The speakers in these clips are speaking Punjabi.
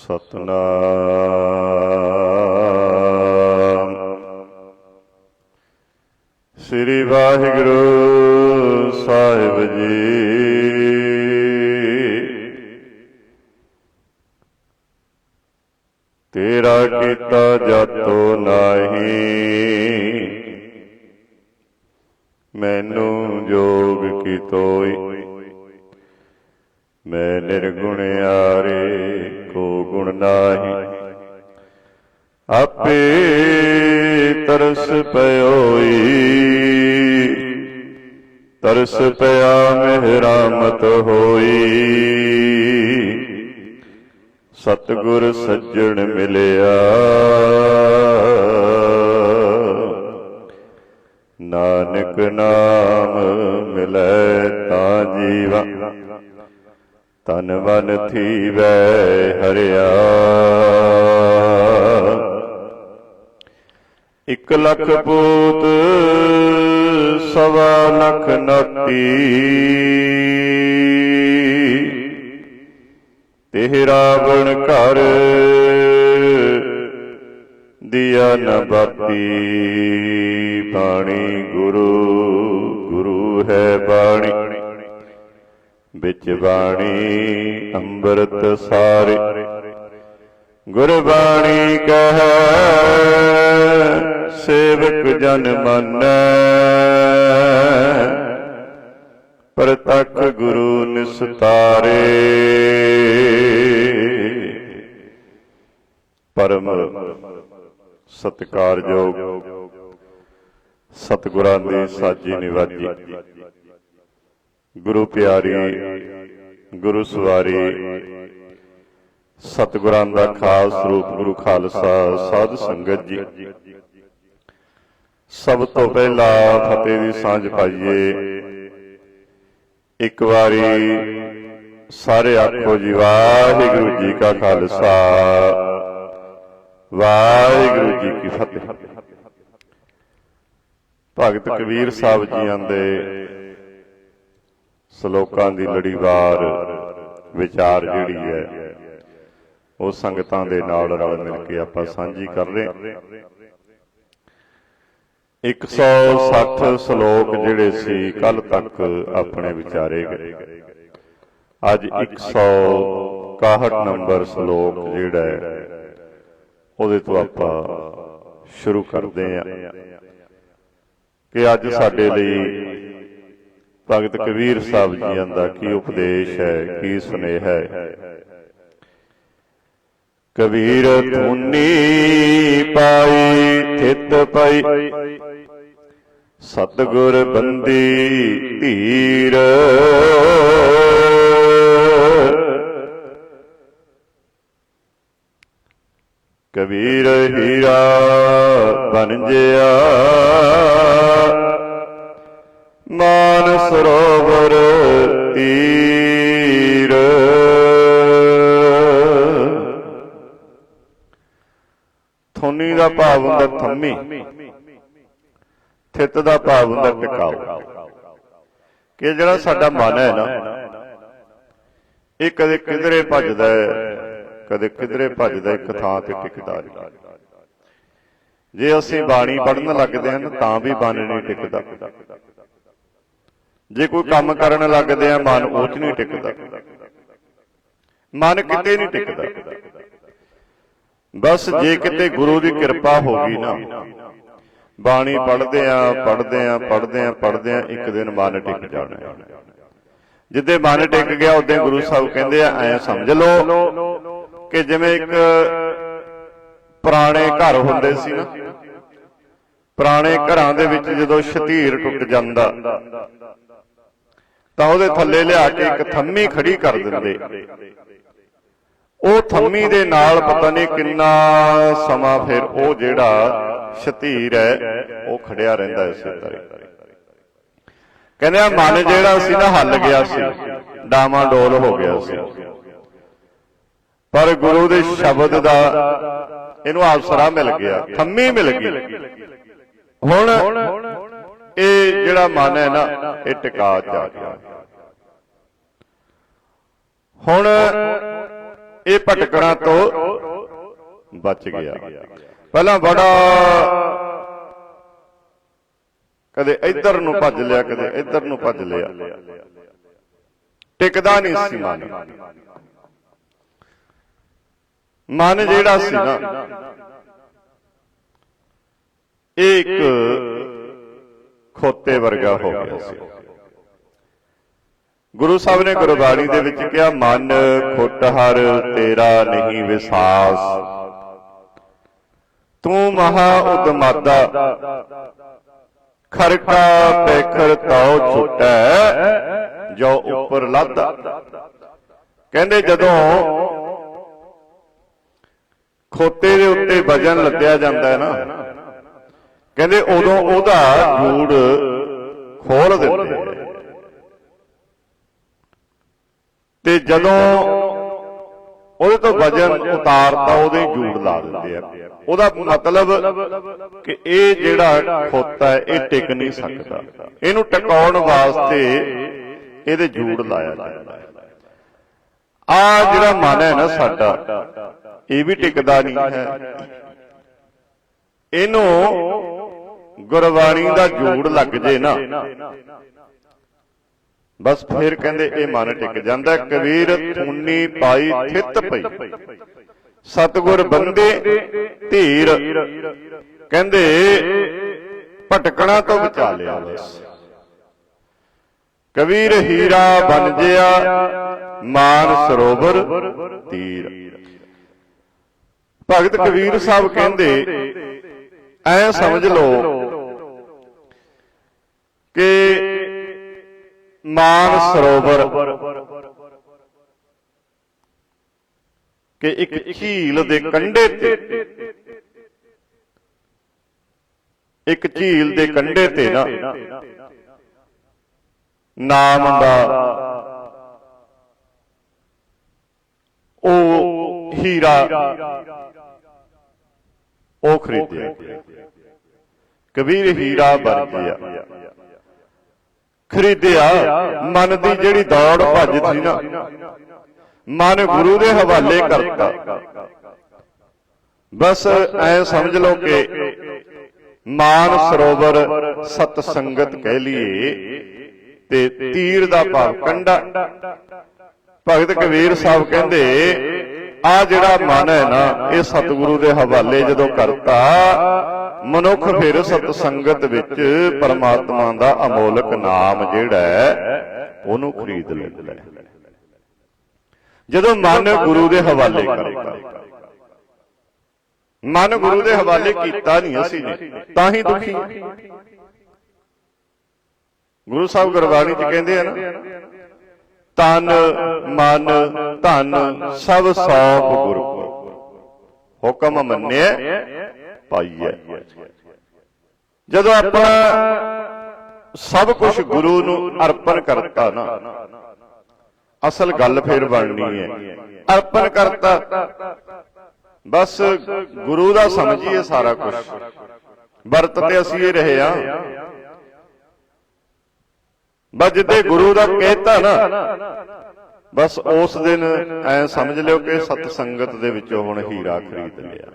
ਸਤਨਾਮ। ਸ੍ਰੀ ਵਾਹਿਗੁਰੂ ਜੀਵਾ। ਤਨ ਮਨ ਥੀਵੈ ਹਰਿਆ। ਇਕ ਲੱਖ ਪੂਤ, ਸਵਾ ਲੱਖ ਨਤੀ। ਤੇ ਰਾਵਣ ਘਰ ਦਿਆ ਨ ਬਾਤੀ ਬਾਣੀ ਗੁਰੂ ਗੁਰੂ ਹੈ ਬਾਣੀ। ਵਿੱਚ ਬਾਣੀ, ਅੰਮ੍ਰਿਤ ਸਾਰੇ। ਗੁਰਬਾਣੀ ਕਹੈ, ਸੇਵਕ ਜਨ ਮੰਨੈ। ਪ੍ਰਤੱਖ ਗੁਰੂ ਨਿਸਤਾਰੇ। ਪਰਮ ਸਤਿਕਾਰਯੋਗ ਸਤਿਗੁਰਾਂ ਦੀ ਸਾਜੀ ਨਿਵਾਜੀ। ਗੁਰੂ ਪਿਆਰੀ, ਗੁਰੂ ਸਵਾਰੀ, ਸਤਿਗੁਰਾਂ ਦਾ ਖਾਸ ਰੂਪ ਗੁਰੂ ਖਾਲਸਾ ਸਾਧ ਸੰਗਤ ਜੀ। ਸਭ ਤੋਂ ਪਹਿਲਾਂ ਫਤਿਹ ਦੀ ਸਾਂਝ ਪਾਈਏ। ਇੱਕ ਵਾਰੀ ਸਾਰੇ ਆਖੋ ਜੀ, ਵਾਹਿਗੁਰੂ ਜੀ ਕਾ ਖਾਲਸਾ, ਵਾਹਿਗੁਰੂ ਜੀ ਕੀ ਫਤਿਹ। ਭਗਤ ਕਬੀਰ ਸਾਹਿਬ ਜੀਆਂ ਦੇ ਸ਼ਲੋਕਾਂ ਦੀ ਲੜੀਵਾਰ ਵਿਚਾਰ ਜਿਹੜੀ ਹੈ, ਉਹ ਸੰਗਤਾਂ ਦੇ ਨਾਲ ਰਲ ਮਿਲ ਕੇ ਆਪਾਂ ਸਾਂਝੀ ਕਰ ਰਹੇ ਹਾਂ। 160 ਸ਼ਲੋਕ ਜਿਹੜੇ ਸੀ ਕੱਲ ਤੱਕ ਆਪਣੇ ਵਿਚਾਰੇ ਗਏ। ਅੱਜ 161 ਨੰਬਰ ਸ਼ਲੋਕ ਜਿਹੜਾ ਹੈ, ਉਹਦੇ ਤੋਂ ਆਪਾਂ ਸ਼ੁਰੂ ਕਰਦੇ ਹਾਂ। ਕਿ ਅੱਜ ਸਾਡੇ ਲਈ ਭਗਤ ਕਬੀਰ ਸਾਹਿਬ ਜੀਆਂ ਦਾ ਕੀ ਉਪਦੇਸ਼ ਹੈ ਕੀ ਸੁਨੇਹਾ ਹੈ। ਕਬੀਰ ਧੁਨੀ ਪਾਈ ਥਿਤ ਪਈ। ਸਤਗੁਰ ਬੰਦੀ ਧੀਰ। ਕਬੀਰ ਹੀਰਾ ਬਨ ਜਿਆ। ਮਾਨ ਸਰੋਵਰ ਤੀਰ। ਥੋਨੀ ਦਾ ਭਾਵ ਹੁੰਦਾ ਥੰਮੀ। ਥਿਤ ਦਾ ਭਾਵ ਹੁੰਦਾ ਟਿਕਾਉ ਕਿ ਜਿਹੜਾ ਸਾਡਾ ਮਨ ਹੈ ਨਾ, ਇਹ ਕਦੇ ਕਿਧਰੇ ਭੱਜਦਾ ਹੈ, ਕਦੇ ਕਿਧਰੇ ਭੱਜਦਾ ਇੱਕ ਥਾਂ ਤੇ ਟਿਕਦਾ ਨਹੀਂ। ਜੇ ਅਸੀਂ ਬਾਣੀ ਪੜਨ ਲੱਗਦੇ ਹਾਂ ਤਾਂ ਵੀ ਬਾਣੀ ਨਹੀਂ ਟਿਕਦਾ। ਜੇ ਕੋਈ ਕੰਮ ਕਰਨ ਲੱਗਦੇ ਆ, ਮਨ ਉਹ ਚ ਨਹੀਂ ਟਿਕਦਾ ਮਨ ਕਿਤੇ ਨਹੀਂ ਟਿਕਦਾ ਬਸ ਜੇ ਕਿਤੇ ਗੁਰੂ ਦੀ ਕਿਰਪਾ ਹੋ ਗਈ ਨਾ, ਬਾਣੀ ਪੜ੍ਹਦੇ ਆ ਪੜ੍ਹਦੇ ਆ ਪੜ੍ਹਦੇ ਆ ਪੜ੍ਹਦੇ ਆ, ਇੱਕ ਦਿਨ ਮਨ ਟਿਕ ਜਾਣਾ ਹੈ। ਜਿੱਦੇ ਮਨ ਟਿਕ ਗਿਆ, ਉਦੋਂ ਗੁਰੂ ਸਾਹਿਬ ਕਹਿੰਦੇ ਆ, ਐ ਸਮਝ ਲਓ ਕਿ ਜਿਵੇਂ ਇੱਕ ਪੁਰਾਣੇ ਘਰ ਹੁੰਦੇ ਸੀ ਨਾ, ਪੁਰਾਣੇ ਘਰਾਂ ਦੇ ਵਿੱਚ ਜਦੋਂ ਸ਼ਤੀਰ ਟੁੱਟ ਜਾਂਦਾ ਤਾਂ ਉਹਦੇ ਥੱਲੇ ਲਿਆ ਕੇ ਇੱਕ ਥੰਮੀ ਖੜੀ ਕਰ ਦਿੰਦੇ। ਉਹ ਥੰਮੀ ਦੇ ਨਾਲ ਪਤਾ ਨਹੀਂ ਕਿੰਨਾ ਸਮਾਂ ਫਿਰ ਉਹ ਜਿਹੜਾ ਸ਼ਤੀਰ ਹੈ, ਉਹ ਖੜਿਆ ਰਹਿੰਦਾ ਇਸੇ ਤਰ੍ਹਾਂ ਕਹਿੰਦੇ ਆ ਮਨ ਜਿਹੜਾ ਸੀ ਨਾ ਹੱਲ ਗਿਆ ਸੀ ਡਾਮਾ ਡੋਲ ਹੋ ਗਿਆ ਸੀ। ਪਰ ਗੁਰੂ ਦੇ ਸ਼ਬਦ ਦਾ ਇਹਨੂੰ ਆਸਰਾ ਮਿਲ ਗਿਆ, ਥੰਮੀ ਮਿਲ ਗਈ। ਹੁਣ ਇਹ ਜਿਹੜਾ ਮਨ ਹੈ ਨਾ, ਇਹ ਟਿਕਾ ਜਾ ਗਿਆ। ਹੁਣ ਇਹ ਭਟਕਣਾ ਤੋਂ ਬਚ ਗਿਆ। ਪਹਿਲਾਂ ਬੜਾ ਕਦੇ ਇੱਧਰ ਨੂੰ ਭੱਜ ਲਿਆ ਕਦੇ ਇੱਧਰ ਨੂੰ ਭੱਜ ਲਿਆ। ਟਿਕਦਾ ਨਹੀਂ ਸੀ ਮਨ। ਮਨ। ਜਿਹੜਾ ਸੀ ਨਾ ਇੱਕ ਖੋਤੇ ਵਰਗਾ ਹੋ ਗਿਆ ਸੀ। ਗੁਰੂ ਸਾਹਿਬ ਨੇ ਗੁਰਬਾਣੀ ਦੇ ਵਿੱਚ ਕਿਹਾ, ਮਨ ਖੁੱਟ ਹਰ, ਤੇਰਾ ਨਹੀਂ ਵਿਸਾਸ ਤੂੰ ਮਹਾ ਉਦਮਾਦਾ। ਖਰਕਾ ਪੈਖਰ ਤਾਉ ਛੁਟੈ, ਜੋ ਉੱਪਰ ਲੱਦ। ਕਹਿੰਦੇ ਜਦੋਂ ਖੋਤੇ ਦੇ ਉੱਤੇ ਵਜਨ ਲੱਦਿਆ ਜਾਂਦਾ ਹੈ ਨਾ, ਕਹਿੰਦੇ ਉਦੋਂ ਉਹਦਾ ਜੂੜ ਖੋਲ ਦਿੰਦੇ ਆ। ਤੇ ਜਦੋਂ ਉਹਦੇ ਤੋਂ ਵਜਨ ਉਤਾਰਤਾ, ਉਹਦੇ ਜੂੜ ਲਾ ਦਿੰਦੇ ਆ। ਉਹਦਾ ਮਤਲਬ ਕਿ ਇਹ ਜਿਹੜਾ ਖੋਤਾ ਹੈ, ਇਹ ਟਿਕ ਨਹੀਂ ਸਕਦਾ। ਇਹਨੂੰ ਟਿਕਾਉਣ ਵਾਸਤੇ ਇਹਦੇ ਜੂੜ ਲਾਇਆ ਜਾਂਦਾ ਹੈ। ਆ ਜਿਹੜਾ ਮਨ ਹੈ ਨਾ ਸਾਡਾ, ਇਹ ਵੀ ਟਿਕਦਾ ਨਹੀਂ ਹੈ। ਇਹਨੂੰ ਗੁਰਬਾਣੀ ਦਾ ਜੂੜ ਲੱਗ ਜੇ ਨਾ। ਬਸ ਫਿਰ ਕਹਿੰਦੇ ਇਹ ਮਨ ਟਿਕ ਜਾਂਦਾ, ਕਬੀਰ ਥੁੰਨੀ ਪਾਈ ਥਿਤ ਪਈ। ਸਤਗੁਰ ਬੰਦੇ ਧੀਰ। ਕਹਿੰਦੇ ਭਟਕਣਾ ਤੋਂ ਬਚਾ ਲਿਆ। ਬਸ ਕਬੀਰ ਹੀਰਾ ਬਣ ਜਿਆ, ਮਾਨ ਸਰੋਵਰ ਤੀਰ। ਭਗਤ ਕਬੀਰ ਸਾਹਿਬ ਕਹਿੰਦੇ, ਐ ਸਮਝ ਲਓ ਕਿ ਮਾਨ ਸਰੋਵਰ। ਕਿ ਇੱਕ ਝੀਲ ਦੇ ਕੰਢੇ ਤੇ। ਇੱਕ ਝੀਲ ਦੇ ਕੰਢੇ ਤੇ ਨਾ। ਨਾਮ ਦਾ ਉਹ ਹੀਰਾ। ਉਹ ਖਰੀਦਿਆ। ਕਬੀਰ ਹੀਰਾ ਬਣ ਗਿਆ। ਖਰੀਦਿਆ, ਮਨ ਦੀ ਜਿਹੜੀ ਦੌੜ ਭੱਜ ਸੀ ਨਾ। ਮਨ ਗੁਰੂ ਦੇ ਹਵਾਲੇ ਕਰਤਾ। ਬਸ ਐ ਸਮਝ ਲਓ ਕਿ ਮਾਨ ਸਰੋਵਰ ਸਤ ਸੰਗਤ ਕਹਿ ਲਈਏ ਤੇ ਤੀਰ ਦਾ ਭਾਵ ਕੰਡਾ। ਭਗਤ ਕਬੀਰ ਸਾਹਿਬ ਕਹਿੰਦੇ, ਆ ਜਿਹੜਾ ਮਨ ਹੈ ਨਾ, ਇਹ ਸਤਿਗੁਰੂ ਦੇ ਹਵਾਲੇ ਜਦੋਂ ਕਰਤਾ ਮਨੁੱਖ ਫਿਰ ਸਤ ਸੰਗਤ ਵਿੱਚ ਪਰਮਾਤਮਾ ਦਾ ਅਮੋਲਕ ਨਾਮ ਜਿਹੜਾ ਹੈ, ਉਹਨੂੰ ਖਰੀਦ ਲੈਂਦਾ ਹੈ। ਜਦੋਂ ਮਨ ਗੁਰੂ ਦੇ ਹਵਾਲੇ ਕਰਤਾ ਮਨ ਗੁਰੂ ਦੇ ਹਵਾਲੇ ਕੀਤਾ ਨਹੀਂ ਅਸੀਂ ਨੇ, ਤਾਂ ਹੀ ਦੁਖੀ ਗੁਰੂ ਸਾਹਿਬ ਗੁਰਬਾਣੀ ਚ ਕਹਿੰਦੇ ਆ ਨਾ, ਤਨ, ਮਨ, ਧਨ ਸਭ ਸੌਪ ਗੁਰੂ ਹੁਕਮ ਮੰਨਿਆ ਪਾਈਐ ਜਦੋਂ ਆਪਾਂ ਸਭ ਕੁਝ ਗੁਰੂ ਨੂੰ ਅਰਪਣ ਕਰਤਾ ਨਾ, ਅਸਲ ਗੱਲ ਫੇਰ ਬਣਨੀ ਹੈ। ਅਰਪਣ ਕਰਤਾ, ਬਸ ਗੁਰੂ ਦਾ ਸਮਝੀਏ ਸਾਰਾ ਕੁਝ ਵਰਤ ਤੇ ਅਸੀਂ ਇਹ ਰਹੇ ਆ ਬਸ ਜਿੱਦੇ ਗੁਰੂ ਦਾ ਕਹਿਤਾ ਨਾ, ਬਸ ਉਸ ਦਿਨ ਐ ਸਮਝ ਲਿਓ ਕਿ ਸਤ ਸੰਗਤ ਦੇ ਵਿੱਚੋਂ ਹੁਣ ਹੀਰਾ ਖਰੀਦ ਲਿਆ।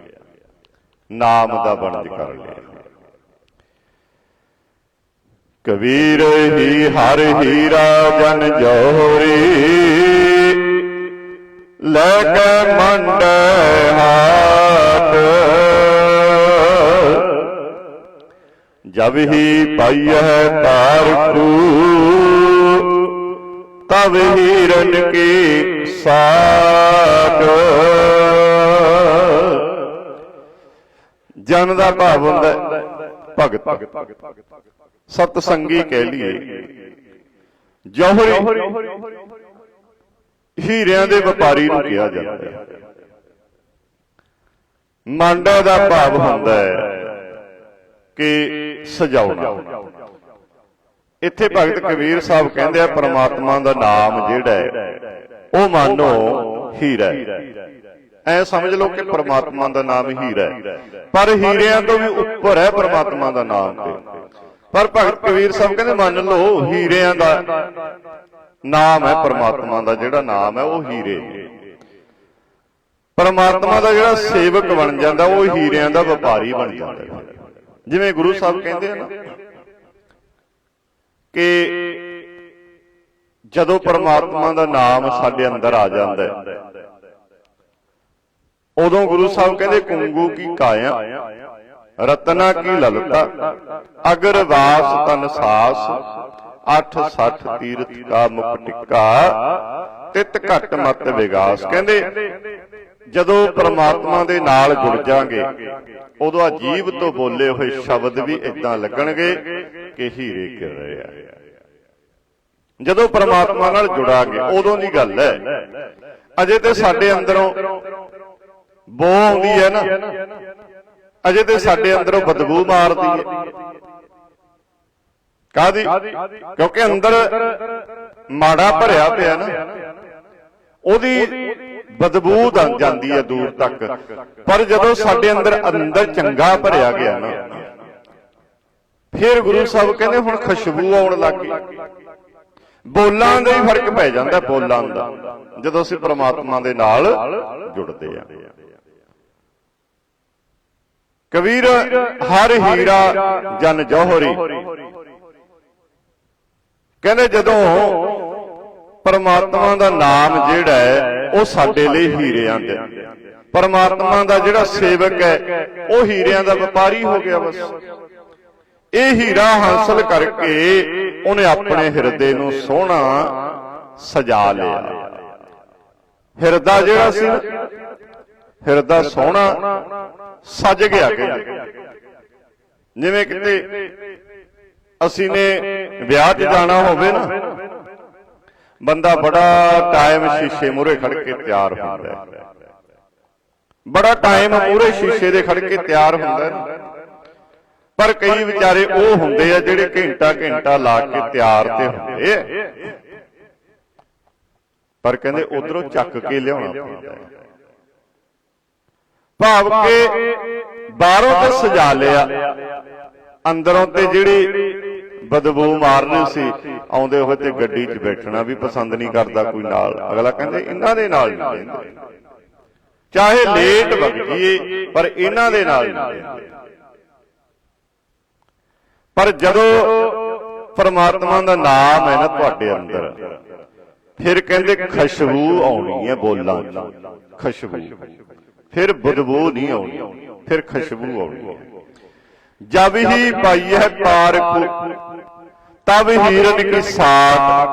ਨਾਮ ਦਾ ਵਣਜ ਕਰ ਲਿਆ। ਕਬੀਰ ਹੀ ਹਰ ਹੀਰਾ ਜਨ ਜੋਰੀ। ਲੈ ਕੇ ਮੰਡ ਹਾਟ ਜਬ ਹੀ ਪਾਈਐ ਤਾਰ ਕੂ ਤਬ ਹੀਰਨ ਕੀ ਸਾਟ ਜਨ ਦਾ ਭਾਵ ਹੁੰਦਾ ਹੈ। ਭਗਤ। ਸਤ ਸੰਗੀ ਕਹਿ ਲਈਏ। ਜੋਹਰੀ। ਹੀਰਿਆਂ ਦੇ ਵਪਾਰੀ ਨੂੰ ਕਿਹਾ ਜਾਂਦਾ ਹੈ। ਮੰਡਾ ਦਾ ਭਾਵ ਹੁੰਦਾ ਹੈ ਕਿ ਸਜਾਉਣਾ। ਇੱਥੇ ਭਗਤ ਕਬੀਰ ਸਾਹਿਬ ਕਹਿੰਦੇ ਆ ਪ੍ਰਮਾਤਮਾ ਦਾ ਨਾਮ ਜਿਹੜਾ ਹੈ ਉਹ ਮਾਨੋ ਹੀਰਾ ਹੈ। ਐ ਸਮਝ ਲਓ ਕਿ ਪ੍ਰਮਾਤਮਾ ਦਾ ਨਾਮ ਹੀਰਾ ਹੈ। ਪਰ ਹੀਰਿਆਂ ਤੋਂ ਵੀ ਉੱਪਰ ਹੈ ਪ੍ਰਮਾਤਮਾ ਦਾ ਨਾਮ ਤੇ। ਪਰ ਭਗਤ ਕਬੀਰ ਸਾਹਿਬ ਕਹਿੰਦੇ ਮੰਨ ਲਓ ਹੀਰਿਆਂ ਦਾ ਨਾਮ ਹੈ ਪ੍ਰਮਾਤਮਾ ਦਾ ਜਿਹੜਾ ਨਾਮ ਹੈ ਉਹ ਹੀਰੇ। ਪਰਮਾਤਮਾ ਦਾ ਜਿਹੜਾ ਸੇਵਕ ਬਣ ਜਾਂਦਾ ਉਹ ਹੀਰਿਆਂ ਦਾ ਵਪਾਰੀ ਬਣ ਜਾਂਦਾ। ਜਿਵੇਂ ਗੁਰੂ ਸਾਹਿਬ ਕਹਿੰਦੇ ਆ ਨਾ ਕਿ ਜਦੋਂ ਪਰਮਾਤਮਾ ਦਾ ਨਾਮ ਸਾਡੇ ਅੰਦਰ ਆ ਜਾਂਦਾ ਹੈ ਉਦੋਂ ਗੁਰੂ ਸਾਹਿਬ ਕਹਿੰਦੇ ਕੁੰਗੂ ਕੀ ਕਾਇਆ? ਰਤਨਾ ਕੀ ਲਲਤਾ? ਅਗਰ ਵਾਸ ਤਨ ਸਾਸ 860 ਤੀਰਥ ਕਾ ਮੁਖ ਟਿੱਕਾ ਤਿਤ ਘਟ ਮਤ ਵਿਗਾਸ। ਕਹਿੰਦੇ ਜਦੋਂ ਪ੍ਰਮਾਤਮਾ ਦੇ ਨਾਲ ਜੁੜ ਜਾਾਂਗੇ ਉਦੋਂ ਆ ਜੀਵ ਤੋਂ ਬੋਲੇ ਹੋਏ ਸ਼ਬਦ ਵੀ ਇਦਾਂ ਲੱਗਣਗੇ ਕਿ ਹੀਰੇ ਗਿਰ ਰਹੇ ਆ ਜਦੋਂ ਪ੍ਰਮਾਤਮਾ ਨਾਲ ਜੁੜਾਂਗੇ ਉਦੋਂ ਦੀ ਗੱਲ ਹੈ। ਅਜੇ ਤੇ ਸਾਡੇ ਅੰਦਰੋਂ ਬੋ ਆਉਂਦੀ ਹੈ ਨਾ। ਅਜੇ ਤੇ ਸਾਡੇ ਅੰਦਰੋਂ ਬਦਬੂ ਮਾਰਦੀ ਹੈ। ਕਾਦੀ ਕਿਉਂਕਿ ਅੰਦਰ ਮਾੜਾ ਭਰਿਆ ਪਿਆ ਨਾ। ਉਹਦੀ ਬਦਬੂ ਜਾਂਦੀ ਹੈ ਦੂਰ ਤੱਕ। ਪਰ ਜਦੋਂ ਸਾਡੇ ਅੰਦਰ ਅੰਦਰ ਚੰਗਾ ਭਰਿਆ ਗਿਆ ਨਾ ਫਿਰ ਗੁਰੂ ਸਾਹਿਬ ਕਹਿੰਦੇ ਹੁਣ ਖੁਸ਼ਬੂ ਆਉਣ ਲੱਗ ਗਈ। ਬੋਲਾਂ ਦਾ ਹੀ ਫ਼ਰਕ ਪੈ ਜਾਂਦਾ ਬੋਲਾਂ ਦਾ। ਜਦੋਂ ਅਸੀਂ ਪ੍ਰਮਾਤਮਾ ਦੇ ਨਾਲ ਜੁੜਦੇ ਆ। ਕਬੀਰ, ਹਰ ਹੀਰਾ ਜਨ ਜੋਹਰੀ। ਕਹਿੰਦੇ ਜਦੋਂ ਪਰਮਾਤਮਾ ਦਾ ਨਾਮ ਜਿਹੜਾ ਹੈ, ਉਹ ਸਾਡੇ ਲਈ ਹੀਰਿਆਂ ਦੇ। ਪਰਮਾਤਮਾ ਦਾ ਜਿਹੜਾ ਸੇਵਕ ਹੈ, ਉਹ ਹੀਰਿਆਂ ਦਾ ਵਪਾਰੀ ਹੋ ਗਿਆ ਬਸ। ਇਹ ਹੀਰਾ ਹਾਸਲ ਕਰਕੇ ਉਹਨੇ ਆਪਣੇ ਹਿਰਦੇ ਨੂੰ ਸੋਹਣਾ ਸਜਾ ਲਿਆ। ਹਿਰਦਾ ਜਿਹੜਾ ਸੀ ਹਿਰਦਾ ਸੋਹਣਾ ਸਜ ਗਿਆ ਕਹਿੰਦੇ ਜਿਵੇਂ ਕਿਤੇ ਅਸੀਂ ਨੇ ਵਿਆਹ 'ਚ ਜਾਣਾ ਹੋਵੇ ਨਾ, ਬੰਦਾ ਬੜਾ ਟਾਈਮ ਸ਼ੀਸ਼ੇ ਮੂਹਰੇ ਖੜ ਕੇ ਤਿਆਰ ਹੁੰਦਾ ਹੈ। ਬੜਾ ਟਾਈਮ ਮੂਹਰੇ ਸ਼ੀਸ਼ੇ ਦੇ ਖੜ ਕੇ ਤਿਆਰ ਹੁੰਦਾ ਹੈ। ਪਰ ਕਈ ਵਿਚਾਰੇ ਉਹ ਹੁੰਦੇ ਆ ਜਿਹੜੇ ਘੰਟਾ ਘੰਟਾ ਲਾ ਕੇ ਤਿਆਰ ਤੇ ਹੁੰਦੇ ਪਰ ਕਹਿੰਦੇ ਉਧਰੋਂ ਚੱਕ ਕੇ ਲਿਆਉਣਾ ਪੈਂਦਾ ਭਾਵ ਕਿ ਬਾਹਰੋਂ ਤੇ ਸਜਾ ਲਿਆ। ਅੰਦਰੋਂ ਤੇ ਜਿਹੜੀ ਬਦਬੂ ਮਾਰਨੀ ਸੀ ਆਉਂਦੇ ਹੋਏ ਤੇ ਗੱਡੀ 'ਚ ਬੈਠਣਾ ਵੀ ਪਸੰਦ ਨਹੀਂ ਕਰਦਾ ਕੋਈ ਨਾਲ। ਅਗਲਾ ਕਹਿੰਦੇ ਇਹਨਾਂ ਦੇ ਨਾਲ ਨਹੀਂ ਬਹਿੰਦੇ ਚਾਹੇ ਲੇਟ ਵਗ ਜੀਏ ਪਰ ਇਹਨਾਂ ਦੇ ਨਾਲ ਨਹੀਂ ਪਰ ਜਦੋਂ ਪਰਮਾਤਮਾ ਦਾ ਨਾਮ ਹੈ ਨਾ ਤੁਹਾਡੇ ਅੰਦਰ ਫਿਰ ਕਹਿੰਦੇ ਖੁਸ਼ਬੂ ਆਉਣੀ ਹੈ ਬੋਲਾਂ 'ਚ। ਖੁਸ਼ਬੂ। ਫਿਰ ਬਦਬੂ ਨਹੀਂ ਆਉਣੀ, ਫਿਰ ਖੁਸ਼ਬੂ ਆਉਣੀ। ਹੈ ਜਬ ਹੀ ਪਾਈ ਹੈ ਪਾਰਕ ਤਬ ਹੀਰਨ ਕੀ ਸਾਟ।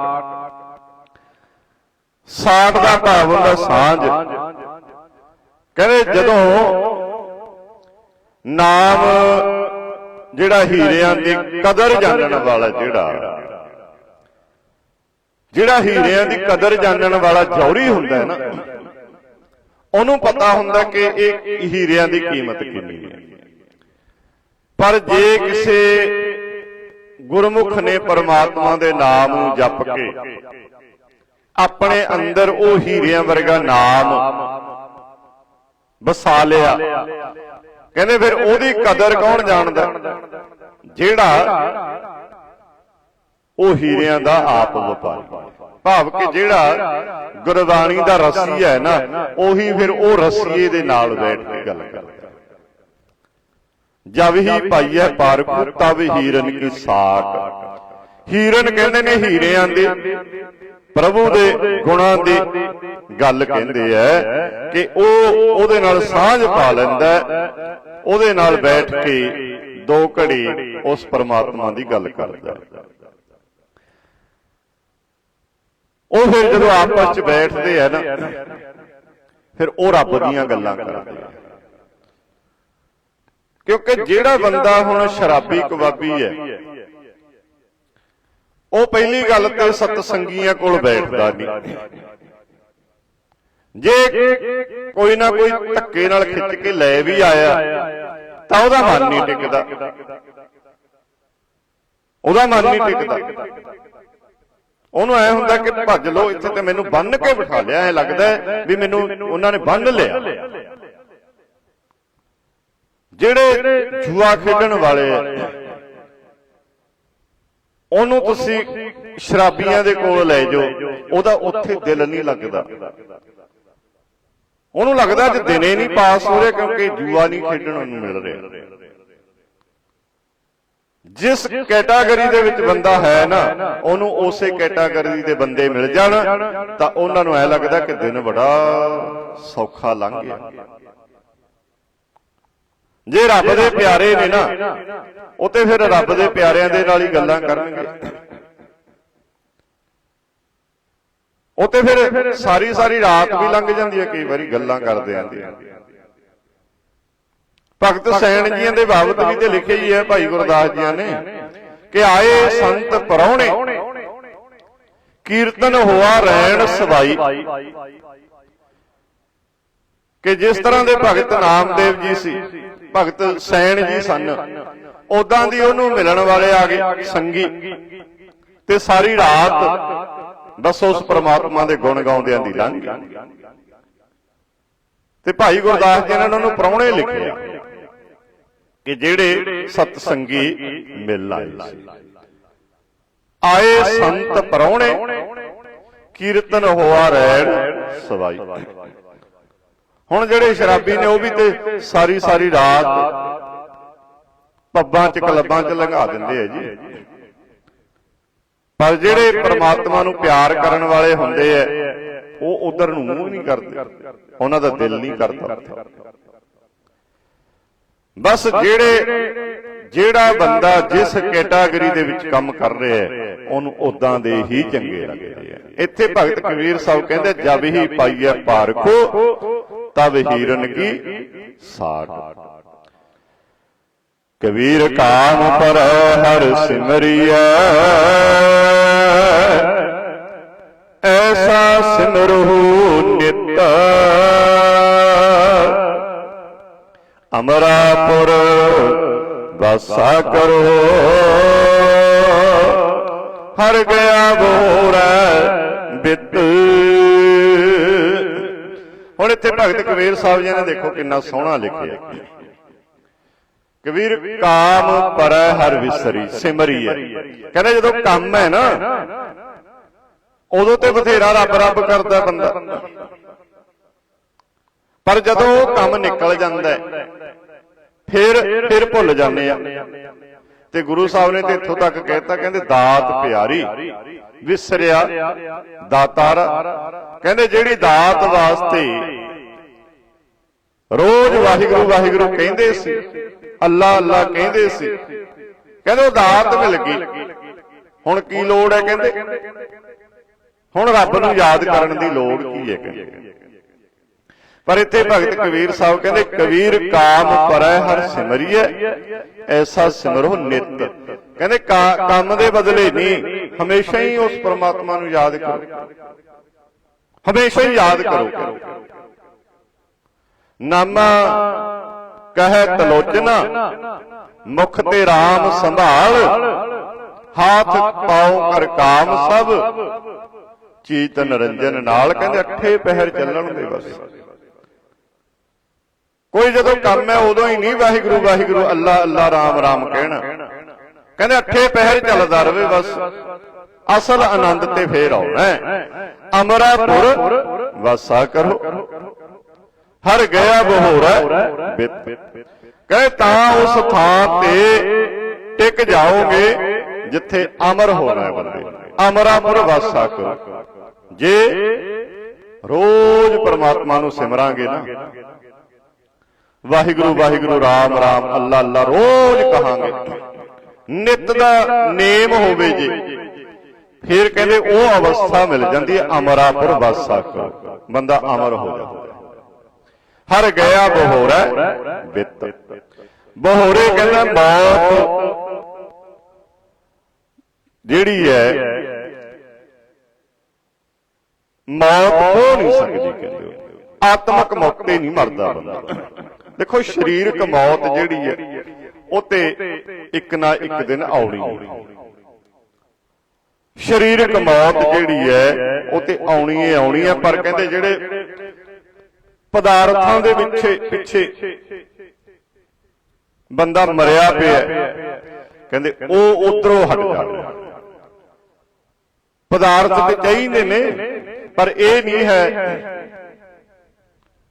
ਸਾਟ ਦਾ ਭਾਵ ਹੁੰਦਾ ਸਾਂਝ। ਕਹਿੰਦੇ ਜਦੋਂ ਨਾਮ ਜਿਹੜਾ ਹੀਰਿਆਂ ਦੀ ਕਦਰ ਜਾਣਨ ਵਾਲਾ ਜਿਹੜਾ ਜਿਹੜਾ ਹੀਰਿਆਂ ਦੀ ਕਦਰ ਜਾਣਨ ਵਾਲਾ ਜੌਹਰੀ ਹੁੰਦਾ ਹੈ ਨਾ ਉਹਨੂੰ ਪਤਾ ਹੁੰਦਾ ਕਿ ਇਹ ਹੀਰਿਆਂ ਦੀ ਕੀਮਤ ਕਿੰਨੀ ਹੈ। ਪਰ ਜੇ ਕਿਸੇ ਗੁਰਮੁਖ ਨੇ ਪਰਮਾਤਮਾ ਦੇ ਨਾਮ ਨੂੰ ਜਪ ਕੇ ਆਪਣੇ ਅੰਦਰ ਉਹ ਹੀਰਿਆਂ ਵਰਗਾ ਨਾਮ ਵਸਾ ਲਿਆ ਕਹਿੰਦੇ ਫਿਰ ਉਹਦੀ ਕਦਰ ਕੌਣ ਜਾਣਦਾ? ਜਿਹੜਾ ਉਹ ਹੀਰਿਆਂ ਦਾ ਆਪ ਵਪਾਰੀ। ਭਾਵ ਕਿ ਜਿਹੜਾ ਗੁਰਬਾਣੀ ਦਾ ਰਸੀ ਹੈ ਨਾ ਉਹੀ ਫਿਰ ਉਹ ਰਸੀਏ ਦੇ ਨਾਲ ਬੈਠ ਕੇ ਗੱਲ ਕਰਦਾ ਜਬ ਹੀ ਪਾਈਐ ਪਾਰਕੂ ਤਬ ਹੀਰਨ ਕੀ ਸਾਖ ਹੀਰਨ ਕਹਿੰਦੇ ਨੇ ਹੀਰਿਆਂ ਦੇ। ਪ੍ਰਭੂ ਦੇ ਗੁਣਾਂ ਦੀ ਗੱਲ ਕਹਿੰਦੇ ਐ ਕਿ ਉਹ ਉਹਦੇ ਨਾਲ ਸਾਂਝ ਪਾ ਲੈਂਦਾ ਉਹਦੇ ਨਾਲ ਬੈਠ ਕੇ ਦੋ ਘੜੀ ਉਸ ਪਰਮਾਤਮਾ ਦੀ ਗੱਲ ਕਰਦਾ ਹੈ। ਉਹ ਫਿਰ ਜਦੋਂ ਆਪਸ ਚ ਬੈਠਦੇ ਆ ਨਾ ਫਿਰ ਉਹ ਰੱਬ ਦੀਆਂ ਗੱਲਾਂ ਕਰਦੇ ਆ। ਕਿਉਂਕਿ ਜਿਹੜਾ ਬੰਦਾ ਹੁਣ ਸ਼ਰਾਬੀ ਕਬਾਬੀ ਹੈ ਉਹ ਪਹਿਲੀ ਗੱਲ ਤੇ ਸਤਸੰਗੀਆਂ ਕੋਲ ਬੈਠਦਾ ਨਹੀਂ। ਜੇ ਕੋਈ ਨਾ ਕੋਈ ਧੱਕੇ ਨਾਲ ਖਿੱਚ ਕੇ ਲੈ ਵੀ ਆਇਆ ਤਾਂ ਉਹਦਾ ਮਨ ਨਹੀਂ ਟਿਕਦਾ। ਉਹਦਾ ਮਨ ਨਹੀਂ ਟਿਕਦਾ। ਉਹਨੂੰ ਐ ਹੁੰਦਾ ਕਿ ਭੱਜ ਲੋ ਇੱਥੇ ਤੇ ਮੈਨੂੰ ਬੰਨ ਕੇ ਬਿਠਾ ਲਿਆ ਐ ਲੱਗਦਾ ਵੀ ਮੈਨੂੰ ਉਹਨਾਂ ਨੇ ਬੰਨ ਲਿਆ। ਜਿਹੜੇ ਜੂਆ ਖੇਡਣ ਵਾਲੇ ਉਹਨੂੰ ਤੁਸੀਂ ਸ਼ਰਾਬੀਆਂ ਦੇ ਕੋਲ ਲੈ ਜਾਓ। ਉਹਦਾ ਉੱਥੇ ਦਿਲ ਨਹੀਂ ਲੱਗਦਾ। ਉਹਨੂੰ ਲੱਗਦਾ ਅੱਜ ਦਿਨੇ ਨਹੀਂ ਪਾਸ ਹੋ ਰਿਹਾ ਕਿਉਂਕਿ ਜੂਆ ਨਹੀਂ ਖੇਡਣ ਨੂੰ ਮਿਲ ਰਿਹਾ। ਜਿਸ ਕੈਟਾਗਰੀ ਦੇ ਵਿੱਚ ਬੰਦਾ ਹੈ ਨਾ ਉਹਨੂੰ ਉਸੇ ਕੈਟਾਗਰੀ ਦੇ ਬੰਦੇ ਮਿਲ ਜਾਣ ਤਾਂ ਉਹਨਾਂ ਨੂੰ ਐ ਲੱਗਦਾ ਕਿ ਦਿਨ ਬੜਾ ਸੌਖਾ ਲੰਘ ਗਿਆ। ਜੇ ਰੱਬ ਦੇ ਪਿਆਰੇ ਨੇ ਨਾ ਉਹ ਤੇ ਫਿਰ ਰੱਬ ਦੇ ਪਿਆਰਿਆਂ ਦੇ ਨਾਲ ਹੀ ਗੱਲਾਂ ਕਰਨਗੇ। ਉਹ ਤੇ ਫਿਰ ਸਾਰੀ ਸਾਰੀ ਰਾਤ ਵੀ ਲੰਘ ਜਾਂਦੀ ਹੈ ਕਈ ਵਾਰੀ ਗੱਲਾਂ ਕਰਦੇ ਆਂਦੇ ਭਗਤ ਸੈਣ ਜੀਆਂ ਦੇ ਬਾਬਤ ਵੀ ਤੇ ਲਿਖਿਆ ਹੀ ਹੈ ਭਾਈ ਗੁਰਦਾਸ ਜੀਆਂ ਨੇ ਕਿ ਆਏ ਸੰਤ ਪਰੌਣੇ ਕੀਰਤਨ ਹੋਆ ਰਹਿਣ ਸਵਾਈ। ਕਿ ਜਿਸ ਤਰ੍ਹਾਂ ਦੇ ਭਗਤ ਨਾਮਦੇਵ ਜੀ ਸੀ ਭਗਤ ਸੈਣ ਜੀ ਸਨ। ਉਦਾਂ ਦੀ ਉਹਨੂੰ ਮਿਲਣ ਵਾਲੇ ਆ ਗਏ ਸੰਗੀ। ਤੇ ਸਾਰੀ ਰਾਤ ਬਸ ਉਸ ਪ੍ਰਮਾਤਮਾ ਦੇ ਗੁਣ ਗਾਉਂਦਿਆਂ ਦੀ ਲੰਘ ਤੇ ਭਾਈ ਗੁਰਦਾਸ ਜੀ ਨੇ ਉਹਨਾਂ ਨੂੰ ਪ੍ਰਾਹੁਣੇ ਲਿਖਿਆ ਕਿ ਜਿਹੜੇ ਸਤ ਸੰਗੀ ਮਿਲ ਆਏ ਸੀ। ਆਏ ਸੰਤ ਪ੍ਰਾਹੁਣੇ ਕੀਰਤਨ ਹੋਆ ਰਹਿਣ ਸਵਾਈ। ਹੁਣ ਜਿਹੜੇ ਸ਼ਰਾਬੀ ਨੇ ਉਹ ਵੀ ਤੇ ਸਾਰੀ ਸਾਰੀ ਰਾਤ ਪੱਬਾਂ 'ਚ ਕਲੱਬਾਂ 'ਚ ਲੰਘਾ ਦਿੰਦੇ ਆ ਜੀ। ਪਰ ਜਿਹੜੇ ਪ੍ਰਮਾਤਮਾ ਨੂੰ ਪਿਆਰ ਕਰਨ ਵਾਲੇ ਹੁੰਦੇ ਆ, ਉਹ ਉਧਰ ਨੂੰ ਮੂੰਹ ਨਹੀਂ ਕਰਦੇ। ਉਹਨਾਂ ਦਾ ਦਿਲ ਨਹੀਂ ਕਰਦਾ। ਬਸ ਜਿਹੜੇ ਜਿਹੜਾ ਬੰਦਾ ਜਿਸ ਕੈਟਾਗਰੀ ਦੇ ਵਿੱਚ ਕੰਮ ਕਰ ਰਿਹਾ ਹੈ ਉਹਨੂੰ ਉਦਾਂ ਦੇ ਹੀ ਚੰਗੇ ਲੱਗਦੇ ਆ। ਇੱਥੇ ਭਗਤ ਕਬੀਰ ਸਾਹਿਬ ਕਹਿੰਦੇ ਜਬ ਹੀ ਪਾਈਐ ਪਾਰਖੋ ਤਬ ਹੀਰਨ ਕੀ ਸਾਖ ਕਬੀਰ ਕਾਮ ਪਰ ਹਰ ਸਿਮਰਿਐ। ਐਸਾ ਸਿਮਰਹੁ ਨਿਤ ਅਮਰਾਪੁਰ ਵਾਸਾ ਕਰੋ। ਹਰ ਗਿਆ ਬੋਰੈ ਬਿਤ ਹੁਣ ਇੱਥੇ ਭਗਤ ਕਬੀਰ ਸਾਹਿਬ ਜੀ ਨੇ ਦੇਖੋ ਕਿੰਨਾ ਸੋਹਣਾ ਲਿਖਿਆ। ਕਬੀਰ, ਕਾਮ ਪਰੈ ਹਰ ਵਿਸਰੀ ਸਿਮਰੀ ਹੈ ਕਹਿੰਦੇ ਜਦੋਂ ਕੰਮ ਹੈ ਨਾ, ਉਦੋਂ ਤੇ ਬਥੇਰਾ ਰੱਬ ਰੱਬ ਕਰਦਾ ਬੰਦਾ। ਪਰ ਜਦੋਂ ਉਹ ਕੰਮ ਨਿਕਲ ਜਾਂਦਾ ਫਿਰ ਫਿਰ ਭੁੱਲ ਜਾਂਦੇ ਆ। ਤੇ ਗੁਰੂ ਸਾਹਿਬ ਨੇ ਤੇ ਇੱਥੋਂ ਤੱਕ ਕਹਿਤਾ, ਕਹਿੰਦੇ ਦਾਤ ਪਿਆਰੀ, ਵਿਸਰਿਆ ਦਾਤਾਰ। ਕਹਿੰਦੇ ਜਿਹੜੀ ਦਾਤ ਵਾਸਤੇ ਰੋਜ਼ ਵਾਹਿਗੁਰੂ ਵਾਹਿਗੁਰੂ ਕਹਿੰਦੇ ਸੀ, ਅੱਲਾ ਅੱਲਾ ਕਹਿੰਦੇ ਸੀ, ਕਹਿੰਦੇ ਉਹ ਦਾਤ ਮਿਲ ਗਈ। ਹੁਣ ਕੀ ਲੋੜ ਹੈ ਕਹਿੰਦੇ? ਹੁਣ ਰੱਬ ਨੂੰ ਯਾਦ ਕਰਨ ਦੀ ਲੋੜ ਕੀ ਹੈ ਕਹਿੰਦੇ? ਪਰ ਇੱਥੇ ਭਗਤ ਕਬੀਰ ਸਾਹਿਬ ਕਹਿੰਦੇ, ਕਬੀਰ ਕਾਮ ਪਰੈ ਹਰ ਸਿਮਰਿਐ, ਐਸਾ ਸਿਮਰੋ ਨਿਤ। ਕਹਿੰਦੇ ਕੰਮ ਦੇ ਬਦਲੇ ਨਹੀਂ ਹਮੇਸ਼ਾ ਹੀ ਉਸ ਪਰਮਾਤਮਾ ਨੂੰ ਯਾਦ ਕਰੋ। ਹਮੇਸ਼ਾ ਹੀ ਯਾਦ ਕਰੋ। ਨਾਮਾ ਕਹੈ ਤਲੋਚਨਾ, ਮੁਖ ਤੇ RAM ਸੰਭਾਲ, ਹਾਥ ਪਾਉ ਕਰ ਕਾਮ ਸਭ, ਚੀਤ ਨਰੰਜਨ ਨਾਲ। ਕਹਿੰਦੇ, ਅੱਠੇ ਪਹਿਰ ਚੱਲਣ ਦੇ ਬਸ। ਕੋਈ ਜਦੋਂ ਕੰਮ ਹੈ ਉਦੋਂ ਹੀ ਨਹੀਂ ਵਾਹਿਗੁਰੂ ਵਾਹਿਗੁਰੂ ਅੱਲਾ ਅੱਲਾ ਰਾਮ ਰਾਮ ਕਹਿਣਾ। ਕਹਿੰਦੇ ਅੱਠੇ ਪਹਿਰ ਚੱਲਦਾ ਰਵੇ ਬਸ। ਅਸਲ ਆਨੰਦ ਤੇ ਫੇਰ ਆਉਣਾ। ਅਮਰਾਪੁਰ ਵਾਸਾ ਕਰੋ। ਹਰ ਗਿਆ ਬਹੋਰਾ ਬਿਤ ਕਹੇ ਤਾਂ ਉਸ ਥਾਂ ਤੇ ਟਿਕ ਜਾਓਗੇ ਜਿੱਥੇ ਅਮਰ ਹੋਣਾ ਹੈ ਬੰਦੇ। ਅਮਰਾਪੁਰ ਵਾਸਾ ਕਰੋ। ਜੇ ਰੋਜ਼ ਪ੍ਰਮਾਤਮਾ ਨੂੰ ਸਿਮਰਾਂਗੇ ਨਾ। ਵਾਹਿਗੁਰੂ ਵਾਹਿਗੁਰੂ ਰਾਮ ਰਾਮ ਅੱਲਾ ਅੱਲਾ ਰੋਜ਼ ਕਹਾਂਗੇ। ਨਿਤ ਦਾ ਨੇਮ ਹੋਵੇ ਜੇ। ਫਿਰ ਕਹਿੰਦੇ ਉਹ ਅਵਸਥਾ ਮਿਲ ਜਾਂਦੀ ਹੈ ਅਮਰਾਪੁਰ ਵਾਸਾ ਕਰੋ ਬੰਦਾ ਅਮਰ ਹੋ ਜਾਂਦਾ। ਹਰ ਗਿਆ ਬਹੋਰਾ ਬਿਤ। ਬਹੋਰੇ ਕਹਿੰਦਾ ਮੌਤ ਜਿਹੜੀ ਹੈ ਮੌਤ ਹੋ। ਨਹੀਂ ਸਕਦੀ ਕਹਿੰਦੇ। ਆਤਮਕ ਤੇ ਨਹੀਂ ਮਰਦਾ ਬੰਦਾ। ਦੇਖੋ ਸਰੀਰਕ ਮੌਤ ਜਿਹੜੀ ਹੈ ਉਹ ਤੇ ਇੱਕ ਨਾ ਇੱਕ ਦਿਨ ਆਉਣੀ ਹੈ। ਸਰੀਰਕ ਮੌਤ ਜਿਹੜੀ ਹੈ ਉਹ ਤੇ ਆਉਣੀ ਹੈ ਆਉਣੀ ਹੈ ਪਰ ਕਹਿੰਦੇ ਜਿਹੜੇ ਪਦਾਰਥਾਂ ਦੇ ਪਿੱਛੇ ਪਿੱਛੇ ਬੰਦਾ ਮਰਿਆ ਪਿਆ ਕਹਿੰਦੇ ਉਹ ਉਧਰੋਂ ਹਟ ਜਾਣਾ। ਪਦਾਰਥ ਤੇ ਚਾਹੀਦੇ ਨੇ ਪਰ ਇਹ ਨਹੀਂ ਹੈ।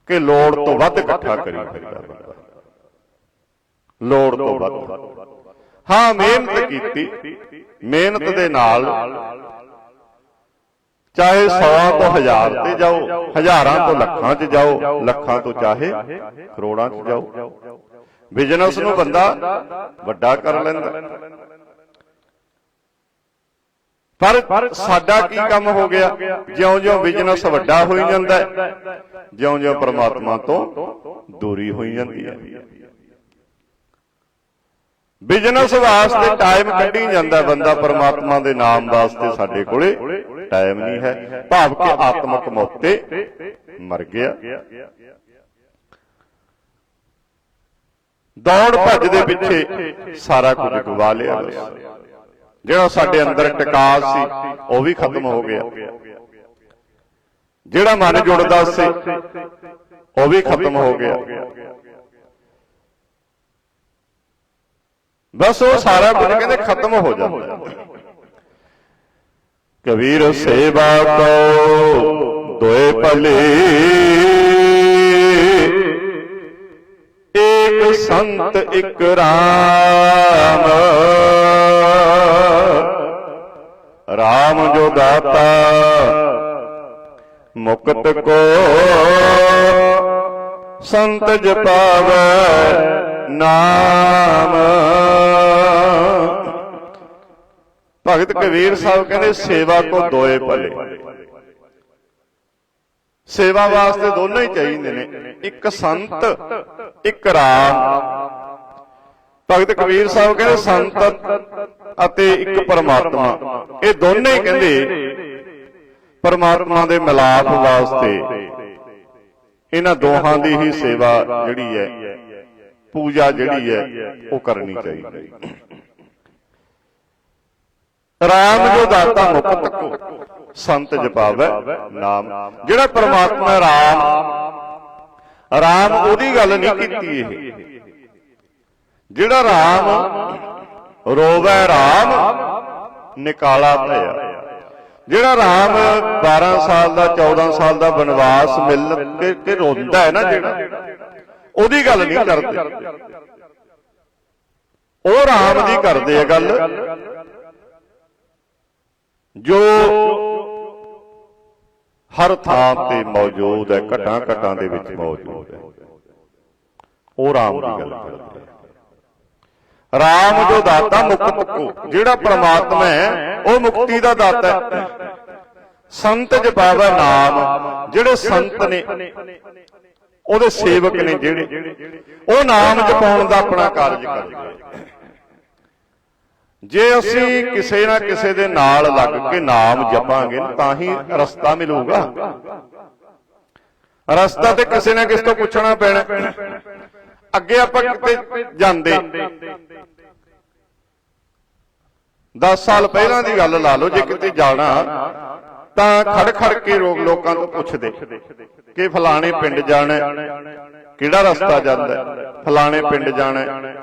ਕਿ ਲੋੜ ਤੋਂ ਵੱਧ ਇਕੱਠਾ ਕਰੀ। ਫਿਰਦਾ ਬੰਦਾ ਲੋੜ ਤੋਂ ਵੱਧ। ਹਾਂ ਮਿਹਨਤ ਕੀਤੀ। ਮਿਹਨਤ ਦੇ ਨਾਲ ਚਾਹੇ 100 ਤੋਂ ਹਜ਼ਾਰ ਤੇ ਜਾਓ ਹਜ਼ਾਰਾਂ ਤੋਂ ਲੱਖਾਂ 'ਚ ਜਾਓ ਲੱਖਾਂ ਤੋਂ ਚਾਹੇ ਕਰੋੜਾਂ 'ਚ ਜਾਓ। ਬਿਜ਼ਨਸ ਨੂੰ ਬੰਦਾ ਵੱਡਾ ਕਰ ਲੈਂਦਾ। ਪਰ ਸਾਡਾ ਕੀ ਕੰਮ ਹੋ ਗਿਆ? ਜਿਉਂ-ਜਿਉਂ ਬਿਜ਼ਨਸ ਵੱਡਾ ਹੋਈ ਜਾਂਦਾ ਹੈ, ਜਿਉਂ-ਜਿਉਂ ਪ੍ਰਮਾਤਮਾ ਤੋਂ ਦੂਰੀ ਹੋਈ ਜਾਂਦੀ ਹੈ। ਬਿਜ਼ਨਸ ਵਾਸਤੇ ਟਾਈਮ ਕੱਢੀ ਜਾਂਦਾ ਬੰਦਾ, ਪਰਮਾਤਮਾ ਦੇ ਨਾਮ ਵਾਸਤੇ ਸਾਡੇ ਕੋਲੇ ਟਾਈਮ ਨਹੀਂ ਹੈ। ਭਾਵ ਕਿ ਆਤਮਕ ਮੌਤੇ ਮਰ ਗਿਆ। ਦੌੜ ਭੱਜ ਦੇ ਪਿੱਛੇ ਸਾਰਾ ਕੁਝ ਗਵਾ ਲਿਆ। ਜਿਹੜਾ ਸਾਡੇ ਅੰਦਰ ਟਿਕਾਸ ਸੀ ਉਹ ਵੀ ਖਤਮ ਹੋ ਗਿਆ। ਜਿਹੜਾ ਮਨ ਜੁੜਦਾ ਸੀ ਉਹ ਵੀ ਖਤਮ ਹੋ ਗਿਆ। ਬਸ ਉਹ ਸਾਰਾ ਕੁਝ ਕਹਿੰਦੇ ਖਤਮ ਹੋ ਜਾਂਦਾ। ਕਬੀਰ ਸੇਵਾ ਕੋ ਦੋਏ ਭਲੇ। ਏਕ ਸੰਤ ਇਕ ਰਾਮ। ਰਾਮ ਜੋ ਦਾਤਾ ਮੁਕਤ ਕੋ ਸੰਤ ਜਪਾਵੈ ਨਾਮ। ਭਗਤ ਕਬੀਰ ਸਾਹਿਬ ਕਹਿੰਦੇ, ਸੇਵਾ ਕੋ ਦੋਏ ਭਲੇ। ਸੇਵਾ ਵਾਸਤੇ ਦੋਨੋਂ ਹੀ ਚਾਹੀਦੇ ਨੇ, ਇੱਕ ਸੰਤ, ਇੱਕ ਰਾਮ। ਭਗਤ ਕਬੀਰ ਸਾਹਿਬ ਕਹਿੰਦੇ, ਸੰਤ ਅਤੇ ਇੱਕ ਪਰਮਾਤਮਾ। ਇਹ ਦੋਨੇ ਕਹਿੰਦੇ ਪਰਮਾਤਮਾ ਦੇ ਮਿਲਾਪ ਵਾਸਤੇ। ਇਹਨਾਂ ਦੋਹਾਂ ਦੀ ਹੀ ਸੇਵਾ ਜਿਹੜੀ ਹੈ, ਪੂਜਾ ਜਿਹੜੀ ਹੈ, ਉਹ ਕਰਨੀ ਚਾਹੀਦੀ ਰਾਮ ਜੋ ਦਾਤਾ ਮੁਕਤ ਕੋ ਸੰਤ ਜਪਾਵੇ ਨਾਮ। ਜਿਹੜਾ ਪਰਮਾਤਮਾ ਰਾਮ ਰਾਮ ਉਹਦੀ ਗੱਲ ਨਹੀਂ ਕੀਤੀ ਇਹ। ਜਿਹੜਾ ਰਾਮ ਰੋਵੇ ਰਾਮ, ਨਿਕਾਲਾ ਭਇਆ। ਜਿਹੜਾ ਰਾਮ 12 ਸਾਲ ਦਾ 14 ਸਾਲ ਦਾ ਬਨਵਾਸ ਮਿਲ ਕੇ ਕੇ ਰੋਂਦਾ ਹੈ ਨਾ ਜਿਹੜਾ, ਉਹਦੀ ਗੱਲ ਨਹੀਂ ਕਰਦੇ। ਉਹ ਰਾਮ ਦੀ ਕਰਦੇ ਆ ਗੱਲ। ਜੋ ਹਰ ਥਾਂ ਤੇ ਮੌਜੂਦ ਹੈ ਘਟਾਂ ਘਟਾਂ ਦੇ ਵਿੱਚ ਮੌਜੂਦ ਹੈ। ਉਹ ਰਾਮ ਦੀ ਗੱਲ ਕਰਦੇ ਆ। ਰਾਮ ਜੋ ਦਾਤਾ ਮੁਕਤ ਕੋ ਜਿਹੜਾ ਪ੍ਰਮਾਤਮਾ ਹੈ, ਉਹ ਮੁਕਤੀ ਦਾ ਦਾਤਾ ਹੈ। ਸੰਤ ਜਪਾਵਾ ਨਾਮ, ਜਿਹੜੇ ਸੰਤ ਨੇ, ਉਹਦੇ ਸੇਵਕ ਨੇ ਜਿਹੜੇ, ਉਹ ਨਾਮ ਜਪਾਉਣ ਦਾ ਆਪਣਾ ਕਾਰਜ ਕਰਦੇ ਜੇ ਅਸੀਂ ਕਿਸੇ ਨਾ ਕਿਸੇ ਦੇ ਨਾਲ ਲੱਗ ਕੇ ਨਾਮ ਜਪਾਂਗੇ, ਤਾਂ ਹੀ ਰਸਤਾ ਮਿਲੂਗਾ। ਰਸਤਾ ਤੇ ਕਿਸੇ ਨਾ ਕਿਸੇ ਤੋਂ ਪੁੱਛਣਾ ਪੈਣਾ। ਅੱਗੇ ਆਪਾਂ ਕਿਤੇ ਜਾਂਦੇ। 10 ਸਾਲ ਪਹਿਲਾਂ ਦੀ ਗੱਲ ਲਾ ਲਓ ਜੇ ਕਿਤੇ ਜਾਣਾ ਤਾਂ ਖੜ ਖੜ ਕੇ ਲੋਕ ਲੋਕਾਂ ਤੋਂ ਪੁੱਛਦੇ ਕਿ ਫਲਾਣੇ ਪਿੰਡ ਜਾਣਾ ਹੈ, ਕਿਹੜਾ ਰਸਤਾ ਜਾਂਦਾ ਹੈ? ਫਲਾਣੇ ਪਿੰਡ ਜਾਣਾ ਹੈ,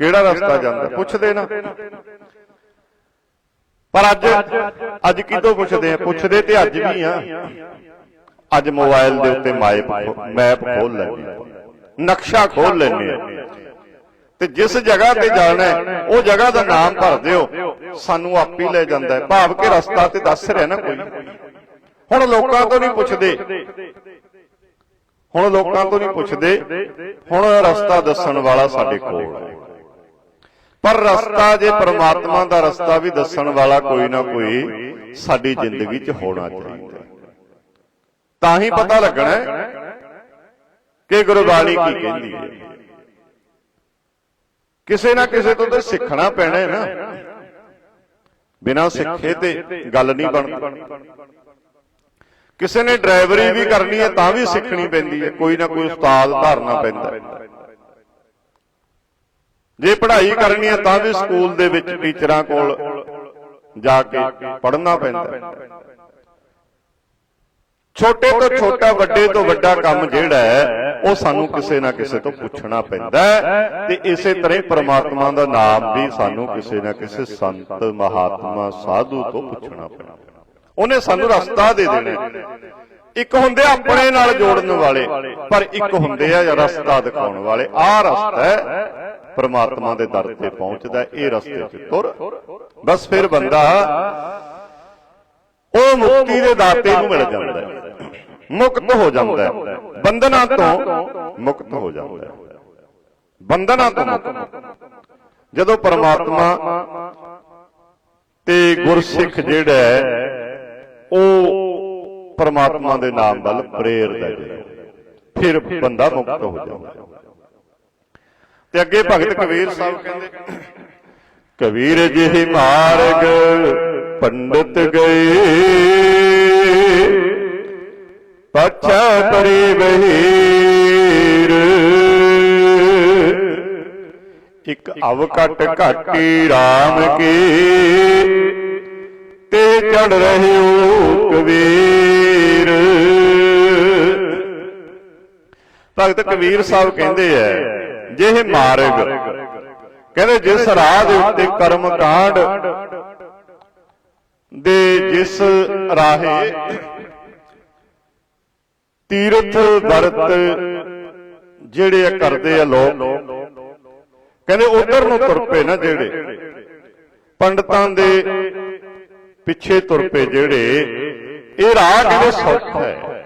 ਕਿਹੜਾ ਰਸਤਾ ਜਾਂਦਾ ਪੁੱਛਦੇ ਨਾ। ਪਰ ਅੱਜ ਅੱਜ ਕਿਦੋਂ ਪੁੱਛਦੇ ਆ? ਪੁੱਛਦੇ ਤੇ ਅੱਜ ਵੀ ਆ। ਅੱਜ ਮੋਬਾਈਲ ਦੇ ਉੱਤੇ ਮੈਪ ਮੈਪ ਖੋਲ ਲੈਂਦੇ ਆ। ਨਕਸ਼ਾ ਖੋਲ ਲੈਂਦੇ ਆ ਤੇ ਜਿਸ ਜਗ੍ਹਾ ਤੇ ਜਾਣਾ ਹੈ, ਉਹ ਜਗ੍ਹਾ ਦਾ ਨਾਮ ਭਰ ਦਿਓ। ਸਾਨੂੰ ਆਪ ਹੀ ਲੈ ਜਾਂਦਾ ਹੈ। ਭਾਵ ਕਿ ਰਸਤਾ ਤੇ ਦੱਸ ਰਿਹਾ ਨਾ ਕੋਈ। ਹੁਣ ਲੋਕਾਂ ਤੋਂ ਨਹੀਂ ਪੁੱਛਦੇ। ਹੁਣ ਲੋਕਾਂ ਤੋਂ ਨਹੀਂ ਪੁੱਛਦੇ। ਹੁਣ ਰਸਤਾ ਦੱਸਣ ਵਾਲਾ ਸਾਡੇ ਕੋਲ ਹੈ। ਪਰ ਰਸਤਾ ਜੇ ਪ੍ਰਮਾਤਮਾ ਦਾ ਰਸਤਾ ਵੀ ਦੱਸਣ ਵਾਲਾ ਕੋਈ ਨਾ ਕੋਈ ਸਾਡੀ ਜ਼ਿੰਦਗੀ 'ਚ ਹੋਣਾ ਚਾਹੀਦਾ ਤਾਂ ਹੀ ਪਤਾ ਲੱਗਣਾ ਕਿ ਗੁਰਬਾਣੀ ਕੀ ਕਹਿੰਦੀ ਹੈ? ਕਿਸੇ ਨਾ ਕਿਸੇ ਤੋਂ ਤਾਂ ਸਿੱਖਣਾ ਪੈਣਾ ਹੈ ਨਾ। ਬਿਨਾਂ ਸਿੱਖੇ ਤੇ ਗੱਲ ਨਹੀਂ ਬਣਦੀ। ਕਿਸੇ ਨੇ ਡਰਾਈਵਰੀ ਵੀ ਕਰਨੀ ਹੈ ਤਾਂ ਵੀ ਸਿੱਖਣੀ ਪੈਂਦੀ ਹੈ। ਕੋਈ ਨਾ ਕੋਈ ਉਸਤਾਦ ਧਾਰਨਾ ਪੈਂਦਾ ਜੇ ਪੜ੍ਹਾਈ ਕਰਨੀ ਹੈ ਤਾਂ ਵੀ ਸਕੂਲ ਦੇ ਵਿੱਚ ਟੀਚਰਾਂ ਕੋਲ ਜਾ ਕੇ ਪੜ੍ਹਨਾ ਪੈਂਦਾ ਹੈ। ਛੋਟੇ ਤੋਂ ਛੋਟਾ ਵੱਡੇ ਤੋਂ ਵੱਡਾ ਕੰਮ ਜਿਹੜਾ ਹੈ ਉਹ ਸਾਨੂੰ ਕਿਸੇ ਨਾ ਕਿਸੇ ਤੋਂ ਪੁੱਛਣਾ ਪੈਂਦਾ ਤੇ ਇਸੇ ਤਰ੍ਹਾਂ ਪ੍ਰਮਾਤਮਾ ਦਾ ਨਾਮ ਵੀ ਸਾਨੂੰ ਕਿਸੇ ਨਾ ਕਿਸੇ ਸੰਤ ਮਹਾਤਮਾ ਸਾਧੂ ਤੋਂ ਪੁੱਛਣਾ ਪੈਂਦਾ ਉਹਨੇ ਸਾਨੂੰ ਰਸਤਾ ਦੇ ਦੇਣਾ। ਇੱਕ ਹੁੰਦੇ ਆਪਣੇ ਨਾਲ ਜੋੜਨ ਵਾਲੇ ਪਰ ਇੱਕ ਹੁੰਦੇ ਆ ਰਸਤਾ ਦਿਖਾਉਣ ਵਾਲੇ। ਆਹ ਰਸਤਾ ਹੈ ਪ੍ਰਮਾਤਮਾ ਦੇ ਦਰ ਤੇ ਪਹੁੰਚਦਾ ਇਹ ਰਸਤੇ 'ਚ ਤੁਰ। ਬਸ ਫਿਰ ਬੰਦਾ ਉਹ ਮੁਕਤੀ ਦੇ ਦਾਤੇ ਨੂੰ ਮਿਲ ਜਾਂਦਾ ਹੈ ਮੁਕਤ ਹੋ ਜਾਂਦਾ ਹੈ। ਬੰਧਨਾਂ ਤੋਂ ਮੁਕਤ ਹੋ ਜਾਂਦਾ ਹੈ। ਬੰਧਨਾਂ ਤੋਂ ਮੁਕਤ ਜਦੋਂ ਪਰਮਾਤਮਾ ਤੇ ਗੁਰਸਿੱਖ ਜਿਹੜਾ ਹੈ ਉਹ ਪਰਮਾਤਮਾ ਦੇ ਨਾਮ ਵੱਲ ਪ੍ਰੇਰਦਾ ਹੈ ਫਿਰ ਬੰਦਾ ਮੁਕਤ ਹੋ ਜਾਂਦਾ ਤੇ ਅੱਗੇ ਭਗਤ ਕਬੀਰ ਸਾਹਿਬ ਕਹਿੰਦੇ ਕਬੀਰ ਜਿਹੇ ਮਾਰਗ ਪੰਡਤ ਗਏ। ਪਛਾ ਪਰੇ ਬਹੀਰ ਇੱਕ ਅਵਕਟ ਘਾਟੀ RAM ਕੀ, ਤੇ ਚੜ ਰਹਿਓ ਕਬੀਰ ਭਗਤ ਕਬੀਰ ਸਾਹਿਬ ਕਹਿੰਦੇ ਐ, ਜਿਹੇ ਮਾਰਗ, ਕਹਿੰਦੇ ਜਿਸ ਰਾਹ ਦੇ ਉੱਤੇ ਕਰਮ ਕਾਂਡ, ਦੇ ਜਿਸ ਰਾਹੇ ਤੀਰਥ ਵਰਤ ਜਿਹੜੇ ਆ ਕਰਦੇ ਆ ਲੋਕ। ਕਹਿੰਦੇ ਉਧਰ ਨੂੰ ਤੁਰ ਪਏ ਨਾ ਜਿਹੜੇ। ਪੰਡਤਾਂ ਦੇ ਪਿੱਛੇ ਤੁਰ ਪਏ ਜਿਹੜੇ। ਇਹ ਰਾਹ ਕਹਿੰਦੇ ਸੌਖਾ ਹੈ।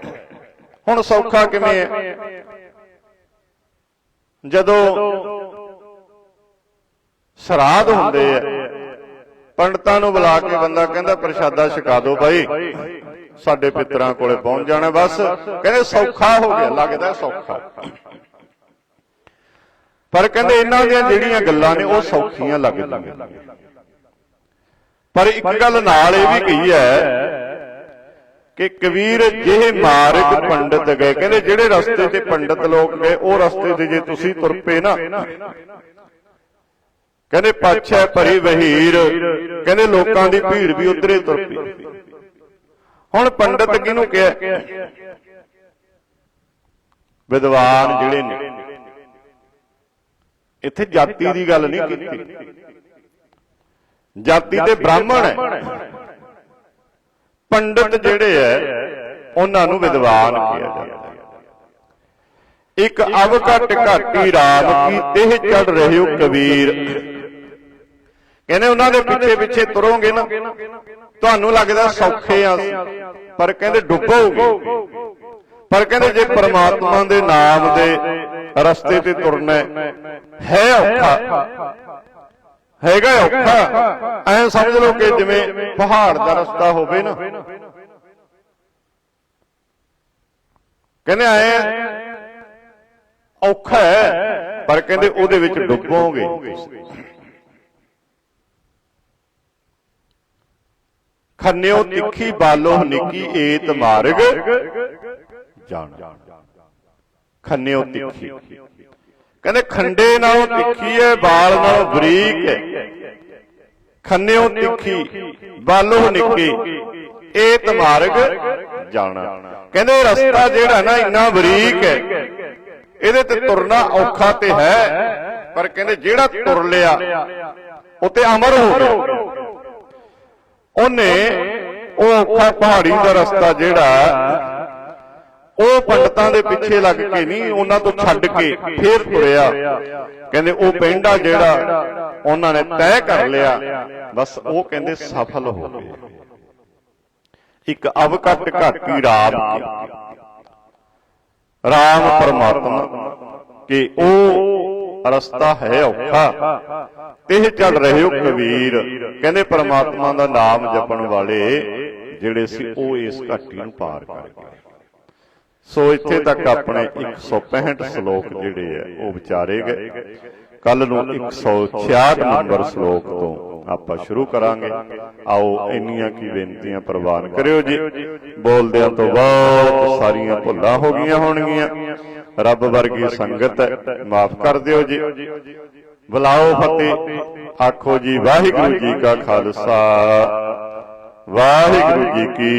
ਹੁਣ ਸੌਖਾ ਕਿਵੇਂ ਹੈ? ਜਦੋਂ ਸਰਾਧ ਹੁੰਦੇ ਆ, ਪੰਡਤਾਂ ਨੂੰ ਬੁਲਾ ਕੇ ਬੰਦਾ ਕਹਿੰਦਾ ਪ੍ਰਸ਼ਾਦਾ ਛਕਾ ਦਿਓ ਬਾਈ ਸਾਡੇ ਪਿੱਤਰਾਂ ਕੋਲੇ ਪਹੁੰਚ ਜਾਣਾ ਬਸ। ਕਹਿੰਦੇ ਸੌਖਾ ਹੋ ਗਿਆ ਲੱਗਦਾ ਸੌਖਾ। ਪਰ ਕਹਿੰਦੇ ਇਹਨਾਂ ਦੀਆਂ ਜਿਹੜੀਆਂ ਗੱਲਾਂ ਨੇ ਉਹ ਸੌਖੀਆਂ ਲੱਗਦੀਆਂ ਪਰ ਇੱਕ ਗੱਲ ਨਾਲ ਇਹ ਵੀ ਕਹੀ ਹੈ ਕਿ ਕਬੀਰ ਜਿਹੇ ਮਾਰਗ ਪੰਡਤ ਗਏ। ਕਹਿੰਦੇ ਜਿਹੜੇ ਰਸਤੇ ਤੇ ਪੰਡਤ ਲੋਕ ਗਏ ਉਹ ਰਸਤੇ ਤੇ ਜੇ ਤੁਸੀਂ ਤੁਰ ਪਏ ਨਾ। ਕਹਿੰਦੇ ਪਾਛੈ ਭਰੀ ਵਹੀਰ। ਕਹਿੰਦੇ ਲੋਕਾਂ ਦੀ ਭੀੜ ਵੀ ਉਧਰੇ ਤੁਰ ਪਈ। ਹੁਣ ਪੰਡਤ ਕਿਹਨੂੰ ਕਿਹਾ? ਵਿਦਵਾਨ ਜਿਹੜੇ ਨੇ। ਇੱਥੇ ਜਾਤੀ ਦੀ ਗੱਲ ਨਹੀਂ ਕੀਤੀ। ਜਾਤੀ ਤੇ ਬ੍ਰਾਹਮਣ ਹੈ। ਪੰਡਤ ਜਿਹੜੇ ਐ ਉਹਨਾਂ ਨੂੰ ਵਿਦਵਾਨ ਕਿਹਾ ਜਾਂਦਾ। ਹੈ ਇੱਕ ਅਵਕਟ ਘਾਟੀ ਰਾਮ ਕੀ ਦੇਹ ਚੜ ਰਹੇ ਹੋ ਕਬੀਰ। ਕਹਿੰਦੇ ਉਹਨਾਂ ਦੇ ਪਿੱਛੇ ਪਿੱਛੇ ਤੁਰੋਗੇ ਨਾ। ਤੁਹਾਨੂੰ ਲੱਗਦਾ ਸੌਖੇ ਆ। ਪਰ ਕਹਿੰਦੇ ਡੁੱਬੋਗੇ। ਪਰ ਕਹਿੰਦੇ ਜੇ ਪਰਮਾਤਮਾ ਦੇ ਨਾਮ ਦੇ ਰਸਤੇ ਤੇ ਤੁਰਨਾ ਹੈ, ਔਖਾ। ਹੈਗਾ ਔਖਾ। ਐ ਸਮਝ ਲਓ ਕਿ ਜਿਵੇਂ ਪਹਾੜ ਦਾ ਰਸਤਾ ਹੋਵੇ ਨਾ। ਕਹਿੰਦੇ ਐ ਔਖਾ ਹੈ ਪਰ ਕਹਿੰਦੇ ਉਹਦੇ ਵਿੱਚ ਡੁੱਬੋਗੇ। ਖੰਨਿਓ ਤਿੱਖੀ ਬਾਲੋ ਨਿੱਕੀ ਏਤ ਮਾਰਗ। ਜਾਣ। ਖੰਨਿਓ ਤਿੱਖੀ। ਕਹਿੰਦੇ ਖੰਡੇ ਨਾਲੋਂ ਤਿੱਖੀ ਹੈ ਬਾਲ ਨਾਲੋਂ ਬਰੀਕ ਹੈ ਖੰਨਿਓ ਤਿੱਖੀ ਬਾਲੋ ਨਿੱਕੀ ਏਤ ਮਾਰਗ। ਜਾਣਾ। ਕਹਿੰਦੇ ਰਸਤਾ ਜਿਹੜਾ ਨਾ ਇੰਨਾ ਬਰੀਕ ਹੈ ਇਹਦੇ ਤੇ ਤੁਰਨਾ ਔਖਾ ਤੇ ਹੈ। ਪਰ ਕਹਿੰਦੇ ਜਿਹੜਾ ਤੁਰ ਲਿਆ ਉਹ ਤੇ ਅਮਰ ਹੋ ਗਿਆ। ਉਹਨੇ ਉਹ ਔਖਾ ਪਹਾੜੀ ਦਾ ਰਸਤਾ ਜਿਹੜਾ ਉਹ ਪੰਡਤਾਂ ਦੇ ਪਿੱਛੇ ਲੱਗ ਕੇ ਨਹੀਂ, ਉਹਨਾਂ ਤੋਂ ਛੱਡ ਕੇ ਫੇਰ ਤੁਰਿਆ। ਕਹਿੰਦੇ ਉਹ ਪਿੰਡਾ ਜਿਹੜਾ ਉਹਨਾਂ ਨੇ ਤੈਅ ਕਰ ਲਿਆ, ਬਸ ਉਹ ਕਹਿੰਦੇ ਸਫਲ ਹੋ ਗਏ। ਇੱਕ ਅਵਕਟ ਘਾਟੀ ਰਾਮ ਕੀ ਰਾਮ ਪਰਮਾਤਮਾ, ਕਿ ਉਹ ਰਸਤਾ ਹੈ ਔਖਾ। ਤੇ ਚੜ ਰਹੇ ਹੋ ਕਬੀਰ। ਕਹਿੰਦੇ ਪਰਮਾਤਮਾ ਦਾ ਨਾਮ ਜਪਣ ਵਾਲੇ ਜਿਹੜੇ ਸੀ, ਉਹ ਇਸ ਘਾਟੀ ਨੂੰ ਪਾਰ ਕਰ ਗਏ। ਸੋ ਇੱਥੇ ਤੱਕ ਆਪਣੇ 165 ਸ਼ਲੋਕ ਜਿਹੜੇ ਆ, ਉਹ ਵਿਚਾਰੇ ਗਏ। ਕੱਲ ਨੂੰ 166 ਨੰਬਰ ਸ਼ਲੋਕ ਤੋਂ ਆਪਾਂ ਸ਼ੁਰੂ ਕਰਾਂਗੇ। ਆਓ ਇੰਨੀਆਂ ਕੀ ਬੇਨਤੀਆਂ ਪ੍ਰਵਾਨ ਕਰਿਓ ਜੀ। ਬੋਲਦਿਆਂ ਤੋਂ ਬਹੁਤ ਸਾਰੀਆਂ ਭੁੱਲਾਂ ਹੋ ਗਈਆਂ ਹੋਣਗੀਆਂ। ਰੱਬ ਵਰਗੀ ਸੰਗਤ ਮਾਫ ਕਰ ਦਿਓ ਜੀ। ਬੁਲਾਓ ਫਤਿਹ। ਆਖੋ ਜੀ ਵਾਹਿਗੁਰੂ ਜੀ ਕਾ ਖਾਲਸਾ। ਵਾਹਿਗੁਰੂ ਜੀ ਕੀ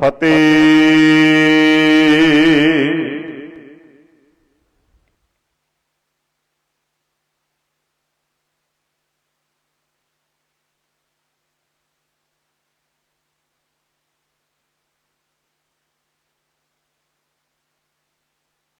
ਫਤਿਹ।